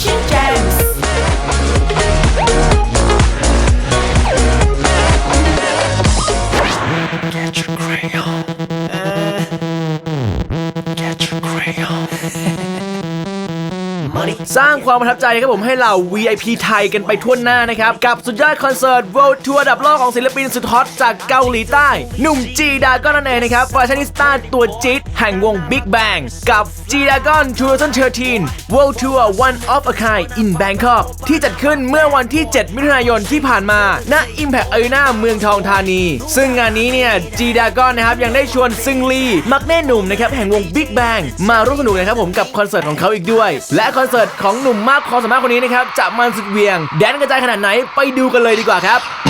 Asian Get your crayon. Get สร้างความประทับใจครับผมให้เหล่า VIP ไทยกันไปทั่วหน้านะครับ กับสุดยอดคอนเสิร์ต World Tour ระดับโลกของศิลปินสุดฮอตจากเกาหลีใต้ หนุ่มจีดาก้อนนั่นเองนะครับแฟชั่นนิสต้าตัวจี๊ดแห่งวง Big Bang กับ G Dragon 2013 World Tour One of a Kind in Bangkok ที่จัดขึ้นเมื่อวันที่ 7 มิถุนายนที่ผ่านมาณ Impact Arena เมืองทองธานี ซึ่งงานนี้เนี่ย G Dragon นะครับยังได้ชวนซึงลีมักแน่หนุ่มนะครับแห่งวง Big Bang มาร่วมสนุกนะครับผมกับคอนเสิร์ตของเขาอีกด้วย และคอนเสิร์ตของหนุ่มมากความสามารถคนนี้นะครับจะมันสุดเหวียง แดนกระจายขนาดไหนไปดูกันเลยดีกว่าครับ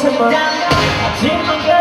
오신 분 진문대